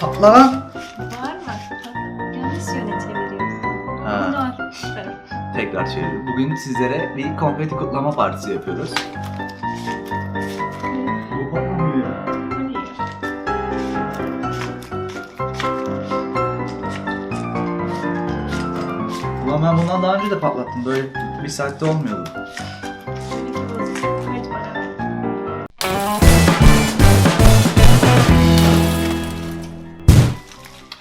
Patla lan. Bağırma. Yanlış yöne çeviriyorsun. Ha, tekrar çeviriyorum. Bugün sizlere bir konfeti kutlama partisi yapıyoruz. Bu patlamıyor. Hadi. Ulan ben bundan daha önce de patlattım. Böyle bir saatte olmuyordu.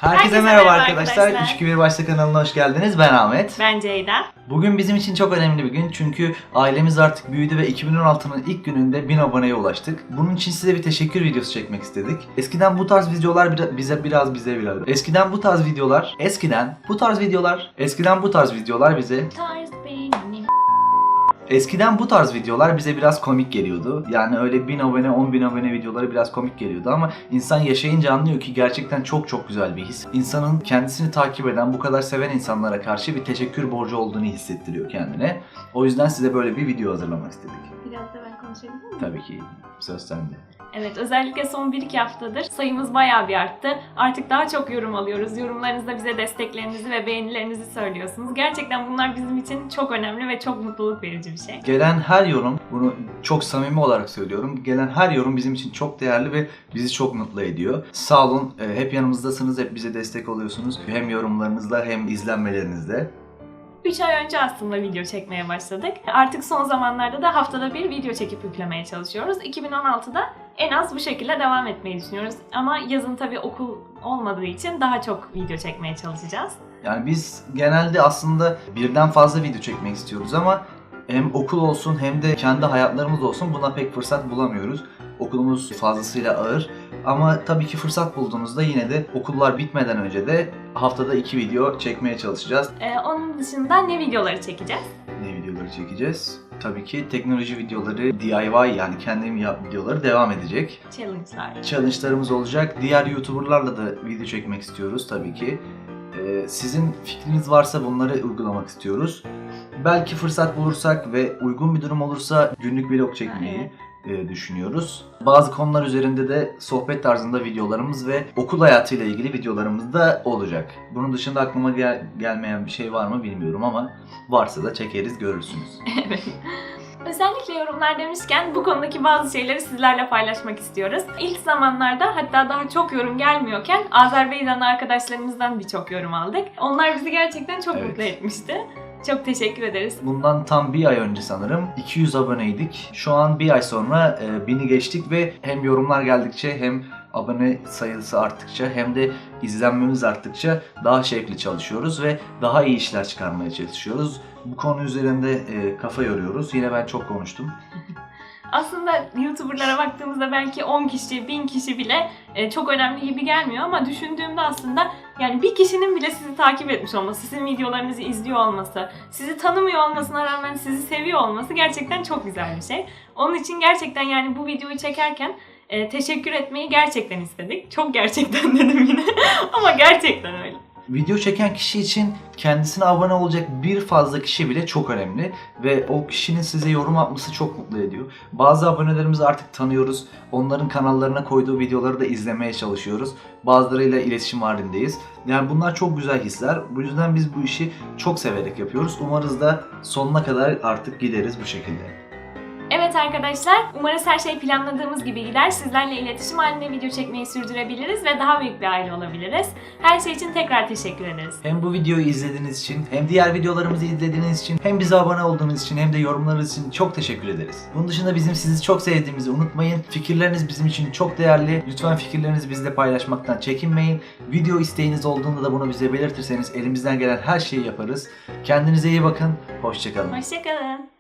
Herkese, Herkese merhaba, merhaba arkadaşlar. arkadaşlar. 3 2 1 Başta kanalına hoş geldiniz. Ben Ahmet. Ben Ceyda. Bugün bizim için çok önemli bir gün çünkü ailemiz artık büyüdü ve 2016'nın ilk gününde 1000 aboneye ulaştık. Bunun için size bir teşekkür videosu çekmek istedik. Eskiden bu tarz videolar bir- bize biraz bize biraz. Eskiden bu tarz videolar, eskiden bu tarz videolar, eskiden bu tarz videolar bize Tarz. Eskiden bu tarz videolar bize biraz komik geliyordu. Yani öyle 1000 abone, 10 bin abone videoları biraz komik geliyordu ama insan yaşayınca anlıyor ki gerçekten çok çok güzel bir his. İnsanın kendisini takip eden, bu kadar seven insanlara karşı bir teşekkür borcu olduğunu hissettiriyor kendine. O yüzden size böyle bir video hazırlamak istedik. Biraz da ben konuşabilir miyim? Tabii ki söz sende. Evet özellikle son 1-2 haftadır sayımız bayağı bir arttı. Artık daha çok yorum alıyoruz. Yorumlarınızda bize desteklerinizi ve beğenilerinizi söylüyorsunuz. Gerçekten bunlar bizim için çok önemli ve çok mutluluk verici bir şey. Gelen her yorum, bunu çok samimi olarak söylüyorum. Gelen her yorum bizim için çok değerli ve bizi çok mutlu ediyor. Sağ olun, e, hep yanımızdasınız, hep bize destek oluyorsunuz. Hem yorumlarınızla hem izlenmelerinizle. 3 ay önce aslında video çekmeye başladık. Artık son zamanlarda da haftada bir video çekip yüklemeye çalışıyoruz. 2016'da en az bu şekilde devam etmeyi düşünüyoruz. Ama yazın tabii okul olmadığı için daha çok video çekmeye çalışacağız. Yani biz genelde aslında birden fazla video çekmek istiyoruz ama hem okul olsun hem de kendi hayatlarımız olsun buna pek fırsat bulamıyoruz. Okulumuz fazlasıyla ağır ama tabii ki fırsat bulduğumuzda yine de okullar bitmeden önce de haftada iki video çekmeye çalışacağız. Ee, onun dışında ne videoları çekeceğiz? Ne videoları çekeceğiz? Tabii ki teknoloji videoları, DIY yani kendim yap videoları devam edecek. Challenge'lar. Challenge'larımız olacak. Diğer YouTuber'larla da video çekmek istiyoruz tabii ki. Ee, sizin fikriniz varsa bunları uygulamak istiyoruz. Belki fırsat bulursak ve uygun bir durum olursa günlük vlog çekmeyi e, düşünüyoruz. Bazı konular üzerinde de sohbet tarzında videolarımız ve okul hayatıyla ilgili videolarımız da olacak. Bunun dışında aklıma gel- gelmeyen bir şey var mı bilmiyorum ama varsa da çekeriz görürsünüz. Evet. Özellikle yorumlar demişken bu konudaki bazı şeyleri sizlerle paylaşmak istiyoruz. İlk zamanlarda hatta daha çok yorum gelmiyorken Azerbaycanlı arkadaşlarımızdan birçok yorum aldık. Onlar bizi gerçekten çok Evet. mutlu etmişti. Çok teşekkür ederiz. Bundan tam bir ay önce sanırım 200 aboneydik. Şu an bir ay sonra e, 1000'i geçtik ve hem yorumlar geldikçe hem abone sayısı arttıkça hem de izlenmemiz arttıkça daha şevkli çalışıyoruz ve daha iyi işler çıkarmaya çalışıyoruz. Bu konu üzerinde e, kafa yoruyoruz. Yine ben çok konuştum. Aslında YouTuber'lara baktığımızda belki 10 kişi, 1000 kişi bile e, çok önemli gibi gelmiyor ama düşündüğümde aslında yani bir kişinin bile sizi takip etmiş olması, sizin videolarınızı izliyor olması, sizi tanımıyor olmasına rağmen sizi seviyor olması gerçekten çok güzel bir şey. Onun için gerçekten yani bu videoyu çekerken e, teşekkür etmeyi gerçekten istedik. Çok gerçekten dedim yine ama gerçekten öyle. Video çeken kişi için kendisine abone olacak bir fazla kişi bile çok önemli ve o kişinin size yorum atması çok mutlu ediyor. Bazı abonelerimizi artık tanıyoruz. Onların kanallarına koyduğu videoları da izlemeye çalışıyoruz. Bazılarıyla iletişim halindeyiz. Yani bunlar çok güzel hisler. Bu yüzden biz bu işi çok severek yapıyoruz. Umarız da sonuna kadar artık gideriz bu şekilde. Evet arkadaşlar, umarız her şey planladığımız gibi gider. Sizlerle iletişim halinde video çekmeyi sürdürebiliriz ve daha büyük bir aile olabiliriz. Her şey için tekrar teşekkür ederiz. Hem bu videoyu izlediğiniz için, hem diğer videolarımızı izlediğiniz için, hem bize abone olduğunuz için, hem de yorumlarınız için çok teşekkür ederiz. Bunun dışında bizim sizi çok sevdiğimizi unutmayın. Fikirleriniz bizim için çok değerli. Lütfen fikirlerinizi bizle paylaşmaktan çekinmeyin. Video isteğiniz olduğunda da bunu bize belirtirseniz elimizden gelen her şeyi yaparız. Kendinize iyi bakın. Hoşçakalın. Hoşçakalın.